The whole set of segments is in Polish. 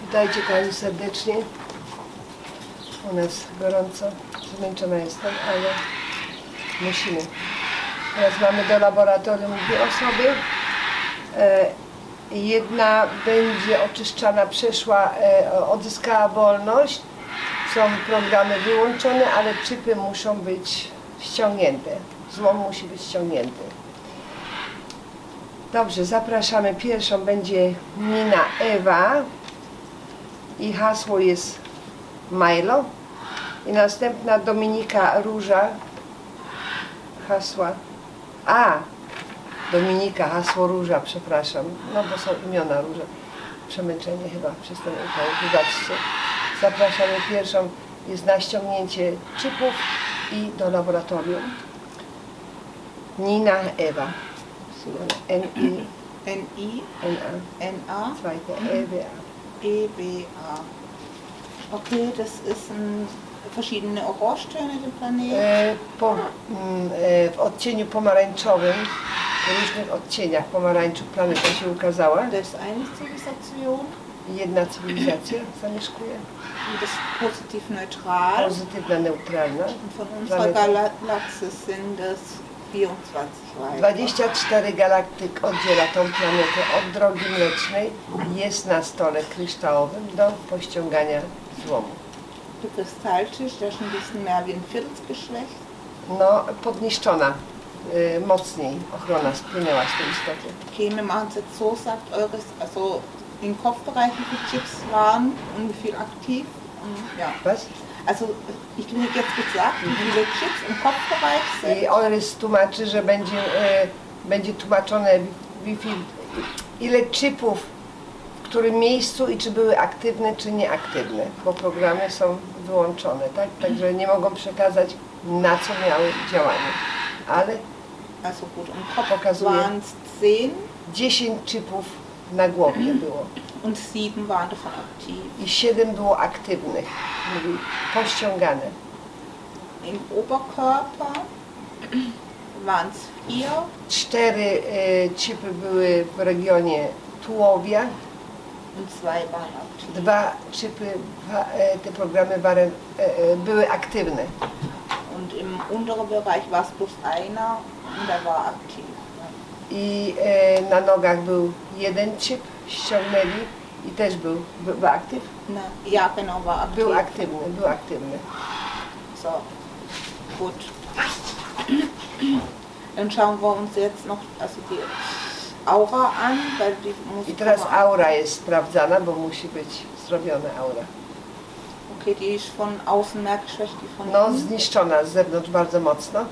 Witajcie kochani serdecznie. U nas gorąco. Zmęczona jestem, ale musimy. Teraz mamy do laboratorium dwie osoby. E, Jedna będzie oczyszczana, przeszła, e, odzyskała wolność. Są programy wyłączone, ale chipy muszą być ściągnięte. Złom musi być ściągnięty. Dobrze, zapraszamy. Pierwszą będzie Nina Ewa i hasło jest Milo. I następna Dominika Róża. Hasła. A! Dominika, hasło Róża, przepraszam. No bo są imiona Róża. Przemęczenie chyba przez ten upał. Wybaczcie. Zapraszamy. Pierwszą jest na ściągnięcie chipów i do laboratorium. Nina Ewa. N-I-N-A. N-I-N-A, Zweite E-W-A. E-B-A. Okay, das ist ein, verschiedene Orangetöne, der Planet. E, po, mm, e, w odcieniu pomarańczowym, w różnych odcieniach pomarańczu planeta się ukazała. Das ist eine Zivilisation, Jedna cywilizacja zamieszkuje, die ist positiv neutral. pozytywna, neutralna. Und von unserer. Galaxie sind es 24 Reihen. 24 galaktyk oddziela tą planetę od drogi mlecznej. Jest na stole kryształowym do pościągania złomu. Der Kristalltisch, der ist ein bisschen mehr wie ein Viertelsgeschlecht. No, podniszczona y, mocniej ochrona spłynęła z tej istoty. Okay, machen es jetzt so, sagt eures, also im Kopfbereich, wie viele Chips waren und wie viel aktiv. Und, ja. Was? Also ich kriege jetzt gesagt, wie viele Chips im Kopfbereich sind. I Orys tłumaczy, że będzie, e, będzie tłumaczone Wi-Fi, ile chipów w którym miejscu i czy były aktywne, czy nieaktywne, bo programy są wyłączone, tak? Także nie mogą przekazać na co miały działanie. Ale Also gut, im Kopf Pokazuje. waren es 10 10 chipów na głowie było und 7 waren davon aktiv. i 7 było aktywnych, mówi, pościągane. Im Oberkörper waren es 4 Cztery e, chipy były w regionie tułowia, und 2 waren aktiv. dwa chipy, e, te programy waren, e, e, były aktywne. Und im unteren Bereich war es bloß einer und der war aktiv. I e, na nogach był jeden chip, ściągnęli i też był, był, był aktyw? Na, ja, aktiv. Był aktywny, był aktywny. So, gut. Dann schauen wir uns jetzt noch also die Aura an, weil die muss I teraz aura jest sprawdzana, bo musi być zrobiona aura. Okay, die ist von außen ich die von No, innen. zniszczona z zewnątrz bardzo mocno.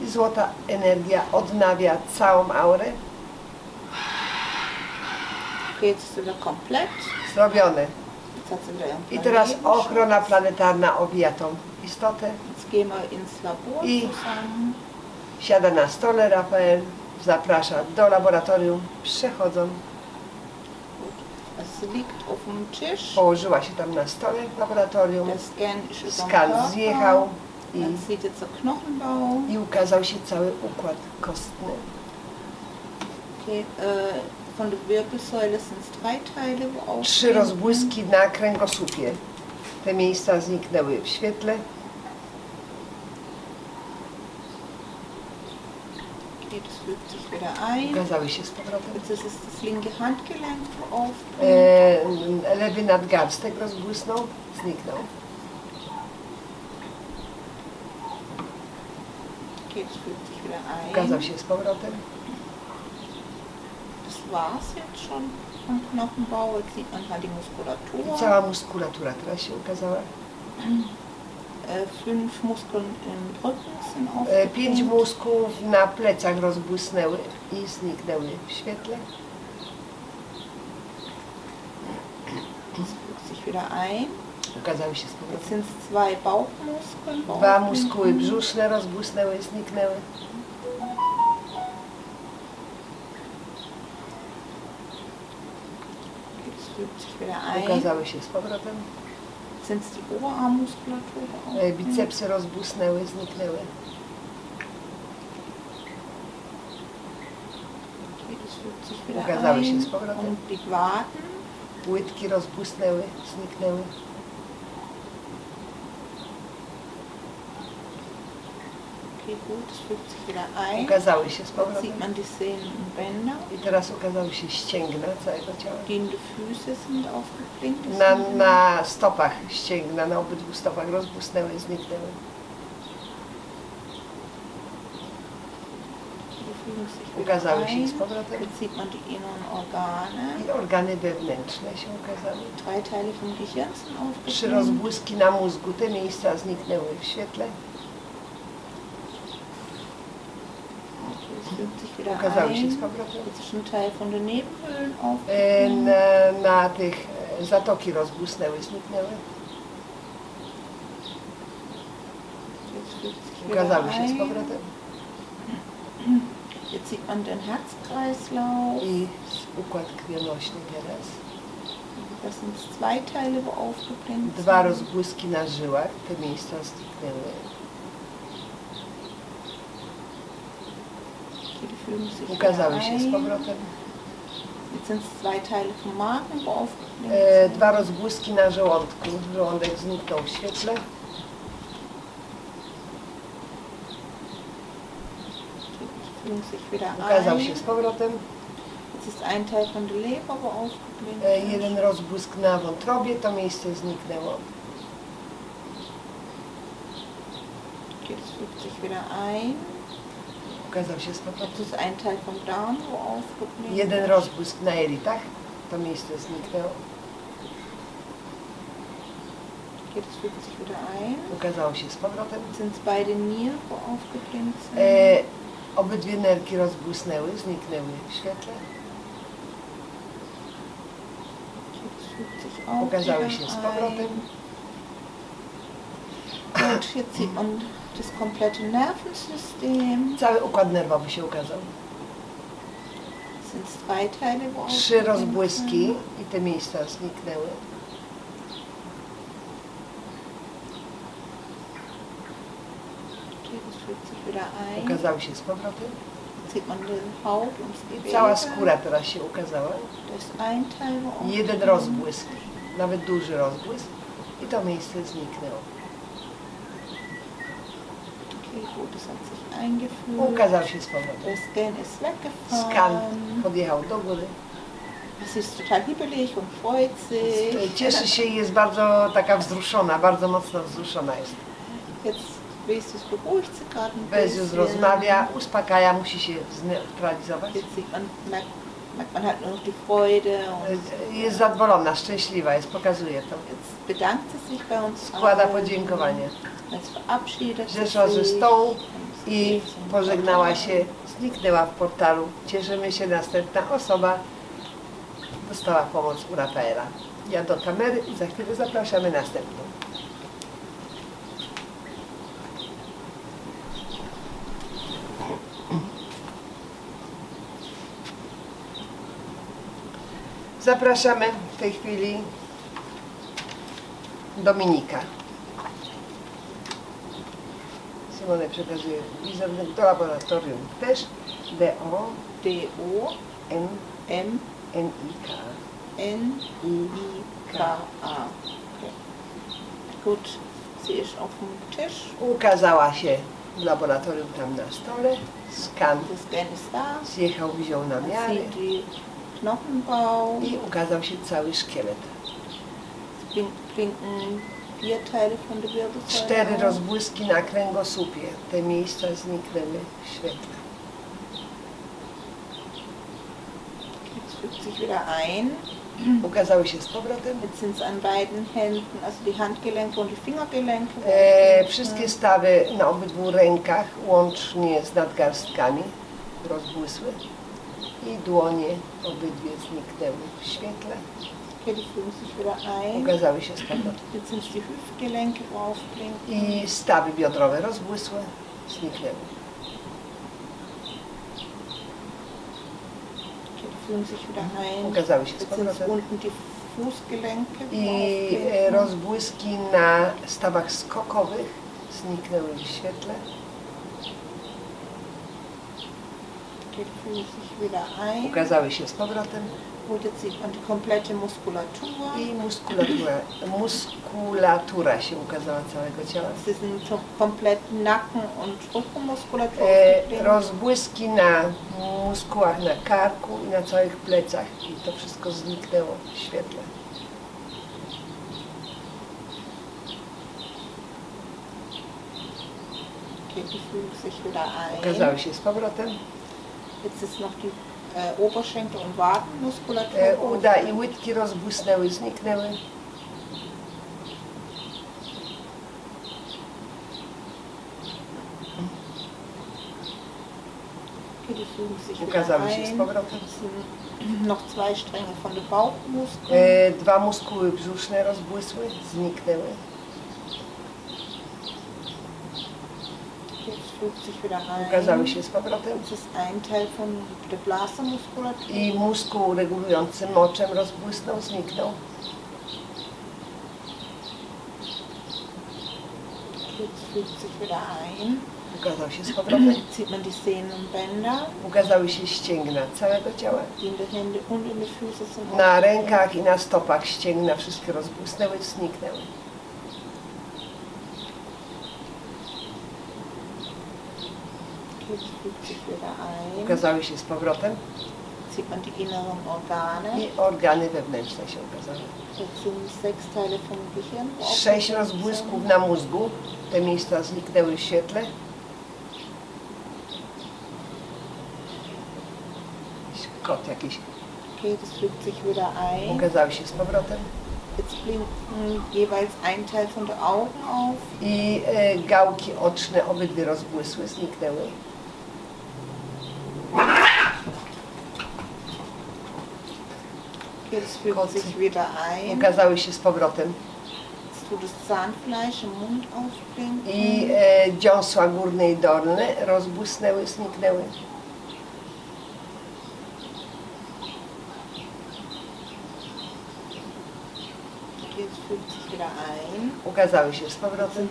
I złota energia odnawia całą aurę. Sie wieder komplett. Zrobione. I teraz ochrona planetarna owija tą istotę. I-. Siada na stole Rafael, zaprasza do laboratorium, przechodzą. Położyła się tam na stole w laboratorium. Skan zjechał i, Knochenbau. i ukazał się cały układ kostny. Okay, von der Wirbelsäule sind drei Teile, wo Trzy rozbłyski na kręgosłupie. Te miejsca zniknęły w świetle. Ukazały się z powrotem. E, lewy nadgarstek rozbłysnął, zniknął. Okay, das fügt sich wieder ein. Ukazał się z powrotem. Das war's jetzt schon vom Knochenbau. Jetzt sieht man halt die I Muskulatur. cała muskulatura teraz się ukazała. Äh, fünf Muskeln im Rücken sind E, pięć aufgepumpt. mózgów na plecach rozbłysnęły i zniknęły w świetle. Das fügt sich wieder ein. Ukazały się z Jetzt powrotem. sind es zwei Bauchmuskeln. Dwa Bauchmuskeln. muskuły brzuszne rozbłysnęły, zniknęły. Wieder ein. Ukazały się z powrotem. Oberarmmuskulatur? E, Bicepsy rozbłysnęły, zniknęły. Ukazały się z powrotem. Augenblick warten. Łydki rozbłysnęły, zniknęły. Okay, gut, es fügt sich wieder ein. Ukazały się z powrotem. I teraz ukazały się ścięgna całego ciała. Na, na stopach ścięgna, na obydwu stopach rozbłysnęły, zniknęły. Ukazały się z powrotem. I organy wewnętrzne się ukazały. Trzy rozbłyski na mózgu, te miejsca zniknęły w świetle. Okay, es fügt sich wieder Ukazały się z powrotem. Jetzt ist ein Teil von den Nebenhöhlen E. Na, na tych e, zatoki rozbłysnęły, zniknęły. Jetzt wieder Ukazały się z ein. powrotem. Jetzt sieht man den Herzkreislauf. I układ krwionośny teraz. Das sind zwei Teile, wo aufgeblinkt Dwa sind. rozbłyski na żyłach, te miejsca zniknęły. Okay, die fügen sich Ukazały się z powrotem. Jetzt E, dwa rozbłyski na żołądku. Żołądek zniknął w świetle. Ukazał się z powrotem. Jetzt E, jeden rozbłysk na wątrobie, to miejsce zniknęło. Das fügt sich wieder ein. Ukazał się z Jetzt powrotem. ist ein Teil vom Darm, wo aufgeblinkt Jeden rozbłysk na jelitach, to miejsce zniknęło. Okay, das fügt sich wieder ein. Ukazało się z powrotem. Jetzt sind beide Nieren, wo aufgeblinkt sind. E, obydwie nerki rozbłysnęły, zniknęły w świetle. Okay, das fügt sich auch Ukazały wieder się z ein. Gut, jetzt sieht man das komplette Nervensystem. Cały układ nerwowy się ukazał. Es sind zwei Teile, wo Trzy rozbłyski i te miejsca zniknęły. Okay, das fügt sich wieder ein. Ukazały się z powrotem. Jetzt sieht man den Haut ums Gewebe. Cała skóra teraz się ukazała. Da ist ein Teil, wo Jeden rozbłysk, nawet duży rozbłysk i to miejsce zniknęło. Das hat sich eingefügt. Ukazał się z powrotem. Der Scan ist weggefahren. Skan podjechał do góry. Es ist total hibbelig und freut sich. Cieszy się i jest bardzo taka wzruszona, bardzo mocno wzruszona jest. Jetzt Bestes beruhigt sich gerade ein Bezius bisschen. rozmawia, uspokaja, musi się zneutralizować. Jetzt sieht man, merkt, merkt man halt nur noch die Freude und Jest zadowolona, szczęśliwa jest, pokazuje to. jetzt bedankt sie sich bei uns Składa allen. podziękowanie. Jetzt verabschiedet sie Zeszła ze sich stołu i pożegnała się, zniknęła w portalu. Cieszymy się, następna osoba dostała pomoc u Rafaela. Ja do kamery i za chwilę zapraszamy następną. Zapraszamy w tej chwili Dominika. Simone przekazuje wizerunek do laboratorium też DO D-O N M N I K. N I K A. Gut, sie ist auf dem Tisch. Ukazała się w laboratorium tam na stole. Skan zjechał, wziął na miarę Knochenbau. i ukazał się cały szkielet. Wirbelsäule. Cztery auf. rozbłyski na kręgosłupie. Te miejsca zniknęły w świetle. Sich wieder ein. Ukazały się z powrotem. Jetzt sind es an beiden Händen, also die Handgelenke und die Fingergelenke. E, wszystkie stawy na obydwu rękach, łącznie z nadgarstkami, rozbłysły. I dłonie obydwie zniknęły w świetle. Ukazały się aufblinken. I stawy biodrowe rozbłysłe, zniknęły. Ukazały się z powrotem. I rozbłyski na stawach skokowych zniknęły w świetle. Fügen sich wieder ein. ukazały się z powrotem jetzt sieht man die komplette Muskulatur. i muskulatura, muskulatura się ukazała całego ciała. Sie sind schon komplett Nacken- und Rückenmuskulatur E, rozbłyski na muskułach na karku i na całych plecach i to wszystko zniknęło w świetle. Okay, sich wieder ein. Ukazały się z powrotem. Jetzt ist noch die äh, Oberschenkel- und Wadenmuskulatur. E, uda i łydki rozbłysnęły, zniknęły. Okay, die fügen sich wieder Ukazały się z ein. powrotem. Noch zwei Stränge von den Bauchmuskeln. E, dwa muskuły brzuszne rozbłysły, zniknęły. Jetzt fügt sich wieder ein. Ukazały się z powrotem. I muskuł regulujący moczem rozbłysnął, zniknął. Ukazał się z powrotem. Ukazały się ścięgna całego ciała. Na rękach i na stopach ścięgna wszystkie rozbłysnęły, zniknęły. Jetzt fügt sich wieder ein. Ukazały się z powrotem die inneren Organe. i organy wewnętrzne się ukazały. Sind sechs Teile vom Gehirn. wo Sześć rozbłysków na mózgu. Te miejsca zniknęły w świetle. Kot jakiś. Okay, das fügt sich wieder ein. Ukazały się z powrotem. Jetzt blinken jeweils ein Teil von den Augen auf. I e, gałki oczne obydwie rozbłysły, zniknęły. Okay, das fügt Koty. Ukazały się z powrotem. I e, dziąsła górne i dolne rozbłysnęły, zniknęły. Ukazały się z powrotem.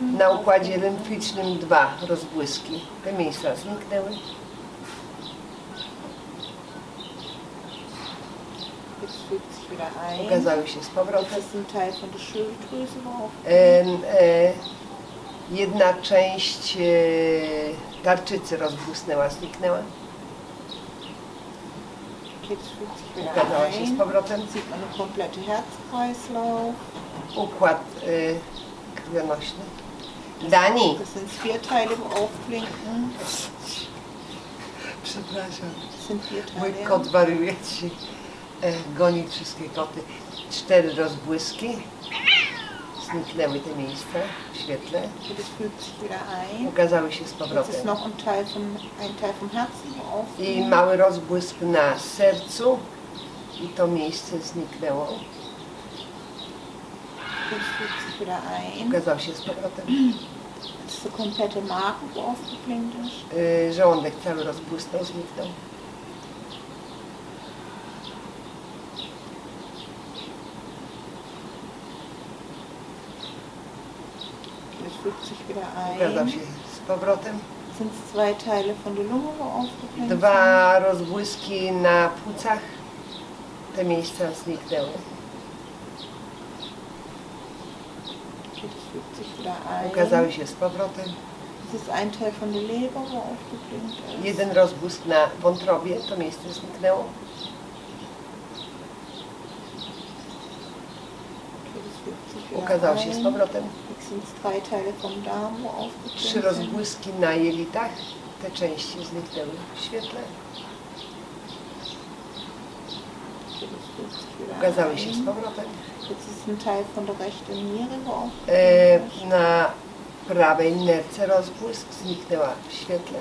Na układzie lymficznym dwa rozbłyski. Te miejsca zniknęły. Jetzt fügt sich wieder ein. Ukazały się z powrotem. E, jedna część e, tarczycy rozbłysnęła, zniknęła. Ukazała się z powrotem. Układ e, krwionośny. Dani! Aufblinken. Przepraszam. Mój kot wariuje dzisiaj. E, goni wszystkie koty. Cztery rozbłyski. Zniknęły te miejsca w świetle. Ukazały się z powrotem. I mały rozbłysk na sercu. I to miejsce zniknęło. Ukazał się z powrotem. Das ist komplette Magen, wo aufgeblinkt ist. Żołądek cały rozbłysnął, zniknął. Das ein. się z powrotem. Sind zwei Teile von der Lunge. Dwa rozbłyski na płucach. Te miejsca zniknęły. Ukazały się z powrotem. Das ist ein Teil von der Leber, wo aufgeblinkt ist. Jeden rozbłysk na wątrobie. To miejsce zniknęło. Ukazał się z powrotem. Sind drei Teile vom Darm, Trzy sind. rozbłyski na jelitach. Te części zniknęły w świetle. Ukazały się z powrotem. Jetzt ist ein Teil von der rechten Niere, wo E, na prawej nerce rozbłysk zniknęła w świetle.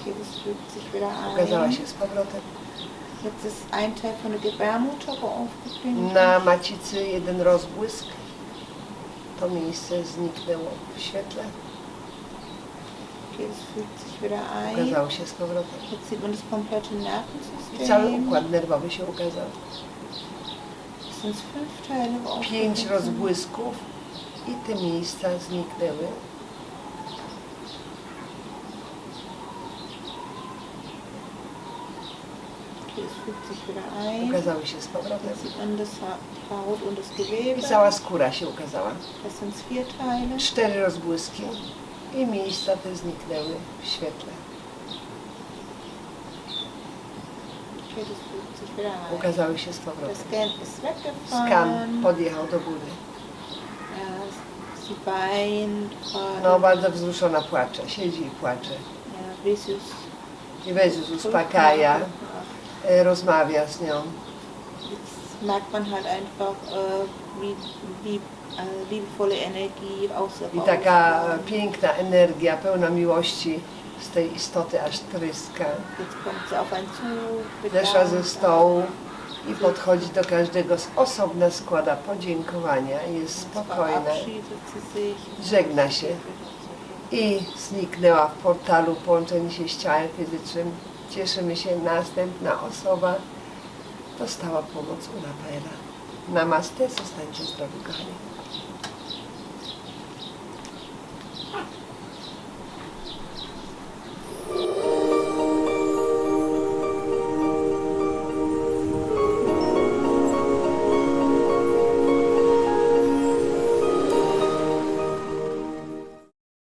Okay, das fügt sich wieder ein. Ukazała się z powrotem. Jetzt ist ein Teil von der Gebärmutter, Na macicy jeden rozbłysk. To miejsce zniknęło w świetle. Okay, fügt sich wieder ein. Ukazało się z powrotem. Jetzt sieht man das komplette I cały Nervensystem. układ nerwowy się ukazał. Es sind fünf Teile, Pięć rozbłysków i te miejsca zniknęły. sich wieder ein. Ukazały się z powrotem. I cała skóra się ukazała. Cztery rozbłyski i miejsca te zniknęły w świetle. Ukazały się z powrotem. Skan podjechał do góry. No bardzo wzruszona płacze, siedzi i płacze. I Jezus uspokaja, rozmawia z nią. Jetzt merkt man halt einfach, wie, wie liebevolle Energie aus der I taka e, rauskommt. piękna energia, pełna miłości z tej istoty aż tryska. Jetzt kommt sie auf einen zu, Zeszła ze stołu i podchodzi do każdego z osobna, składa podziękowania jest spokojna. verabschiedet sie sich. Żegna się. I zniknęła w portalu połączenie się z ciałem fizycznym. Cieszymy się, następna osoba dostała pomoc u Rafaela. Namaste, zostańcie zdrowi, kochani.